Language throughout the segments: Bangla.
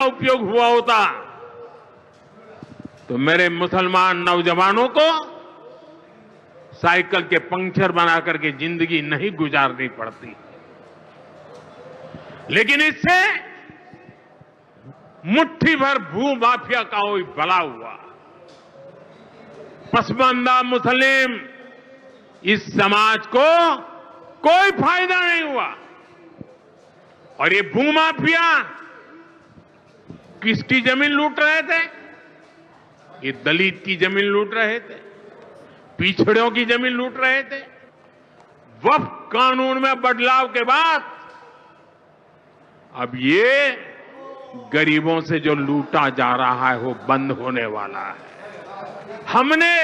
उपयोग हुआ होता। तो मेरे मुसलमान नौजवानों को साइकिल के पंक्चर बना करके ज़िंदगी नहीं गुजारनी पड़ती। लेकिन इससे मुट्ठी भर भू माफिया का कोई भला हुआ। पसमानदा मुस्लिम, इस समाज को कोई फ़ायदा नहीं हुआ। और ये भूमाफिया किसकी ज़मीन लूट रहे थे? ये दलित की ज़मीन लूट रहे थे। पिछड़ों की ज़मीन लूट रहे थे। वफ कानून में बदलाव के बाद अब ये गरीबों से जो लूटा जा रहा है, वो बंद होने वाला है। हमने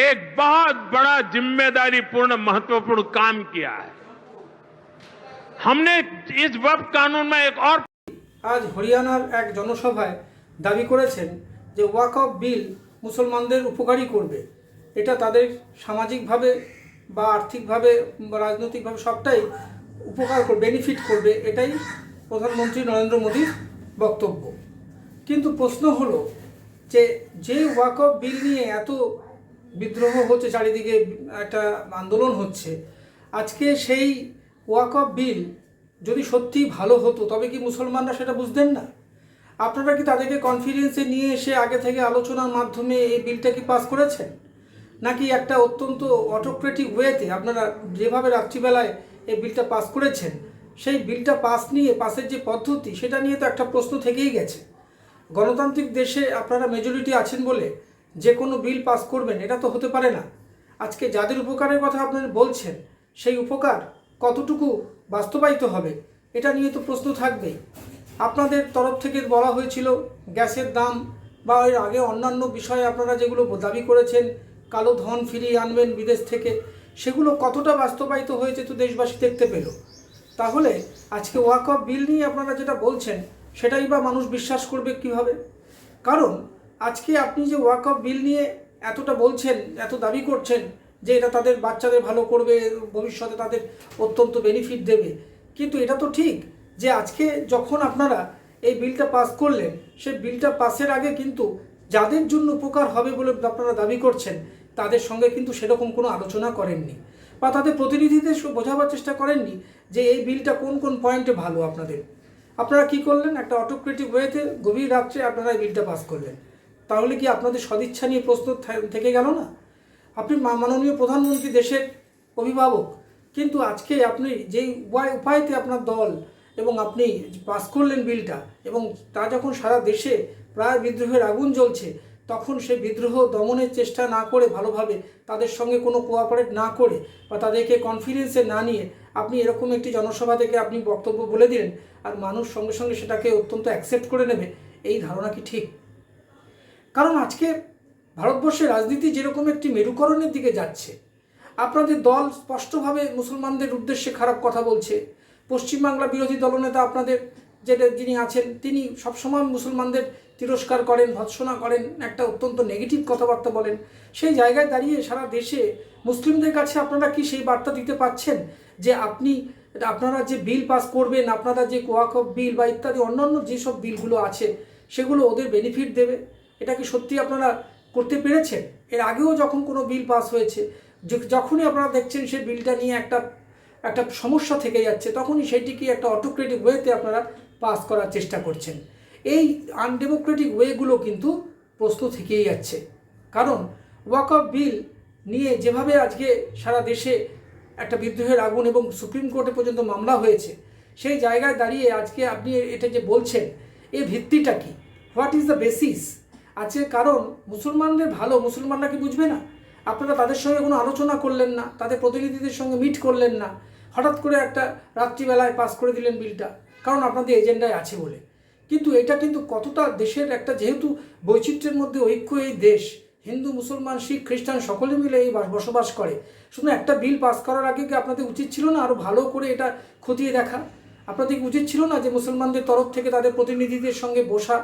एक बहुत बड़ा ज़िम्मेदारी पूर्ण, महत्वपूर्ण काम किया है। हमने इस वक्त कानून में एक और আজ হরিয়ানার এক জনসভায় দাবি করেছেন যে ওয়াকফ বিল মুসলমানদের উপকারী করবে। এটা তাদের সামাজিকভাবে বা আর্থিকভাবে বা রাজনৈতিকভাবে সবটাই উপকার করবে বেনিফিট করবে, এটাই প্রধানমন্ত্রী নরেন্দ্র মোদীর বক্তব্য। কিন্তু প্রশ্ন হলো যে যে ওয়াকফ বিল নিয়ে এত বিদ্রোহ হচ্ছে, চারিদিকে একটা আন্দোলন হচ্ছে, আজকে সেই ওয়াকফ বিল যদি সত্যি ভালো হতো, তবে কি মুসলমানরা সেটা বুঝতেন না? আপনারা কি তাদেরকে কনফিডেন্সে নিয়ে এসে আগে থেকে আলোচনার মাধ্যমে এই বিলটা কি পাস করেছেন? নাকি একটা অত্যন্ত অটোক্রেটিক ওয়েতে আপনারা যেভাবে রাত্রিবেলায় এই বিলটা পাস করেছেন, সেই বিলটা পাস নিয়ে পাসের যে পদ্ধতি, সেটা নিয়ে তো একটা প্রশ্ন থেকেই গেছে। গণতান্ত্রিক দেশে আপনারা মেজরিটি আছেন বলে যে কোনো বিল পাস করবেন, এটা তো হতে পারে না। আজকে যাদের উপকারের কথা আপনারা বলছেন, সেই উপকার কতটুকু বাস্তবায়িত হবে, এটা নিয়ে তো প্রশ্ন থাকবেই। আপনাদের তরফ থেকে বলা হয়েছিল গ্যাসের দাম বা এর আগে অন্যান্য বিষয়ে আপনারা যেগুলো দাবি করেছেন, কালো ধন ফিরিয়ে আনবেন বিদেশ থেকে, সেগুলো কতটা বাস্তবায়িত হয়েছে তো দেশবাসী দেখতে পেল। তাহলে আজকে ওয়াকফ বিল নিয়ে আপনারা যেটা বলছেন, সেটাই বা মানুষ বিশ্বাস করবে কীভাবে? কারণ আজকে আপনি যে ওয়াকফ বিল নিয়ে এতটা বলছেন, এত দাবি করছেন যে এটা তাদের বাচ্চাদের ভালো করবে, ভবিষ্যতে তাদের অত্যন্ত বেনিফিট দেবে। কিন্তু এটা তো ঠিক যে আজকে যখন আপনারা এই বিলটা পাস করলেন, সেই বিলটা পাসের আগে কিন্তু যাদের জন্য উপকার হবে বলে আপনারা দাবি করছেন, তাদের সঙ্গে কিন্তু সেরকম কোনো আলোচনা করেননি বা তাদের প্রতিনিধিদের বোঝাবার চেষ্টা করেননি যে এই বিলটা কোন কোন পয়েন্টে ভালো আপনাদের। আপনারা কি করলেন? একটা অটোক্রেটিক ওয়েতে গভীর রাত্রে আপনারা এই বিলটা পাস করলেন। তাহলে কি আপনাদের সদিচ্ছা নিয়ে প্রস্তুত থেকে গেল না? আপনি মাননীয় প্রধানমন্ত্রী দেশের অভিভাবক। কিন্তু আজকে আপনি যেই উপায় উপায়তে আপনার দল এবং আপনি পাস করলেন বিলটা এবং তা যখন সারা দেশে প্রায় বিদ্রোহের আগুন জ্বলছে, তখন সে বিদ্রোহ দমনের চেষ্টা না করে ভালোভাবে তাদের সঙ্গে কোনো কোঅপারেট না করে বা তাদেরকে কনফিডেন্সে না নিয়ে আপনি এরকম একটি জনসভা থেকে আপনি বক্তব্য বলে দিলেন আর মানুষ সঙ্গে সঙ্গে সেটাকে অত্যন্ত অ্যাকসেপ্ট করে নেবে, এই ধারণা কি ঠিক? কারণ আজকে ভারতবর্ষের রাজনীতি যেরকম একটি মেরুকরণের দিকে যাচ্ছে, আপনাদের দল স্পষ্টভাবে মুসলমানদের উদ্দেশ্যে খারাপ কথা বলছে। পশ্চিমবাংলা বিরোধী দলনেতা আপনাদের যেটা যিনি আছেন, তিনি সবসময় মুসলমানদের তিরস্কার করেন, ভৎসনা করেন, একটা অত্যন্ত নেগেটিভ কথাবার্তা বলেন। সেই জায়গায় দাঁড়িয়ে সারা দেশে মুসলিমদের কাছে আপনারা কি সেই বার্তা দিতে পাচ্ছেন যে আপনি, আপনারা যে বিল পাস করবেন, আপনারা যে কোয়াকফ বিল বা ইত্যাদি অন্যান্য যেসব বিলগুলো আছে, সেগুলো ওদের বেনিফিট দেবে? এটা কি সত্যি আপনারা করতে পেরেছেন? এর আগেও যখন কোনো বিল পাস হয়েছে যখনই আপনারা দেখছেন সেই বিলটা নিয়ে একটা একটা সমস্যা থেকে যাচ্ছে, তখনই সেটিকে একটা অটোক্রেটিক ওয়েতে আপনারা পাস করার চেষ্টা করছেন। এই আনডেমোক্রেটিক ওয়েগুলো কিন্তু প্রশ্ন থেকেই যাচ্ছে। কারণ ওয়াকফ বিল নিয়ে যেভাবে আজকে সারা দেশে একটা বিদ্রোহের আগুন এবং সুপ্রিম কোর্টে পর্যন্ত মামলা হয়েছে, সেই জায়গায় দাঁড়িয়ে আজকে আপনি এটা যে বলছেন এই ভিত্তিটা কি? হোয়াট ইজ দ্য বেসিস আছে কারণ মুসলমানদের ভালো, মুসলমানরা কি বুঝবে না? আপনারা তাদের সঙ্গে কোনো আলোচনা করলেন না, তাদের প্রতিনিধিদের সঙ্গে মিট করলেন না। হঠাৎ করে একটা রাত্রিবেলায় পাস করে দিলেন বিলটা কারণ আপনাদের এজেন্ডায় আছে বলে। কিন্তু এটা কিন্তু কতটা দেশের একটা যেহেতু বৈচিত্র্যের মধ্যে ঐক্য এই দেশ, হিন্দু, মুসলমান, শিখ, খ্রিস্টান সকলে মিলে এই বসবাস করে। শুধু একটা বিল পাস করার আগে কি আপনাদের উচিত ছিল না আরও ভালো করে এটা খতিয়ে দেখা? আপনাদের উচিত ছিল না যে মুসলমানদের তরফ থেকে তাদের প্রতিনিধিদের সঙ্গে বসা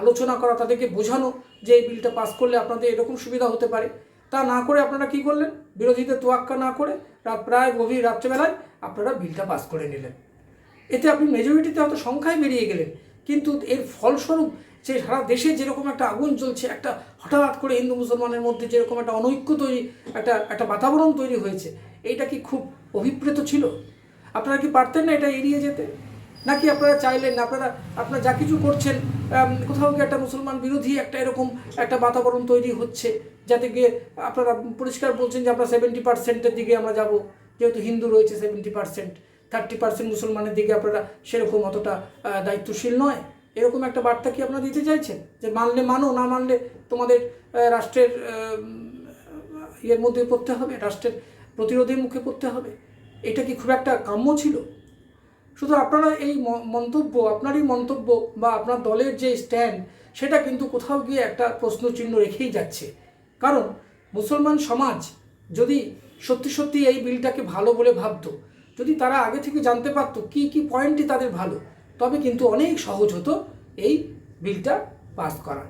আলোচনা করা, তাদেরকে বোঝানো যে এই বিলটা পাস করলে আপনাদের এরকম সুবিধা হতে পারে। তা না করে আপনারা কি করলেন? বিরোধীদের তোয়াক্কা না করে রাত প্রায় গভীর রাত্রেবেলায় আপনারা বিলটা পাস করে নিলেন। এতে আপনি মেজরিটিতে হয়তো সংখ্যায় বেরিয়ে গেলেন, কিন্তু এর ফলস্বরূপ যে সারা দেশে যেরকম একটা আগুন জ্বলছে, একটা হঠাৎ করে হিন্দু মুসলমানের মধ্যে যেরকম একটা অনৈক্য তৈরি, একটা একটা বাতাবরণ তৈরি হয়েছে, এইটা কি খুব অভিপ্রেত ছিল? আপনারা কি পারতেন না এটা এড়িয়ে যেতে? নাকি আপনারা চাইলেন, আপনারা আপনারা যা কিছু করছেন কোথাও গিয়ে একটা মুসলমান বিরোধী একটা এরকম একটা বাতাবরণ তৈরি হচ্ছে, যাতে গিয়ে আপনারা পরিষ্কার বলছেন যে আমরা সেভেন্টি পার্সেন্টের দিকে আমরা যাব, যেহেতু হিন্দু রয়েছে সেভেন্টি পার্সেন্ট থার্টি পার্সেন্ট মুসলমানের দিকে আপনারা সেরকম অতটা দায়িত্বশীল নয়। এরকম একটা বার্তা কি আপনারা দিতে চাইছেন? যে মানলে মানো, না মানলে তোমাদের রাষ্ট্রের ইয়ের মধ্যে পড়তে হবে, রাষ্ট্রের প্রতিরোধের মুখে পড়তে হবে। এটা কি খুব একটা কাম্য ছিল? শুধু আপনারা এই মন্তব্য, আপনারই মন্তব্য বা আপনার দলের যে স্ট্যান্ড সেটা কিন্তু কোথাও গিয়ে একটা প্রশ্ন চিহ্ন রেখেই যাচ্ছে। কারণ মুসলমান সমাজ যদি সত্যি সত্যি এই বিলটাকে ভালো বলে ভাবতো, যদি তারা আগে থেকে জানতে পারতো কি কি পয়েন্টই তাদের ভালো, তবে কিন্তু অনেক সহজ হতো এই বিলটা পাস করা।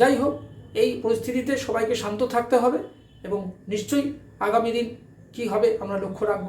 যাই হোক, এই পরিস্থিতিতে সবাইকে শান্ত থাকতে হবে এবং নিশ্চয়ই আগামী দিন কী হবে আমরা লক্ষ্য রাখব।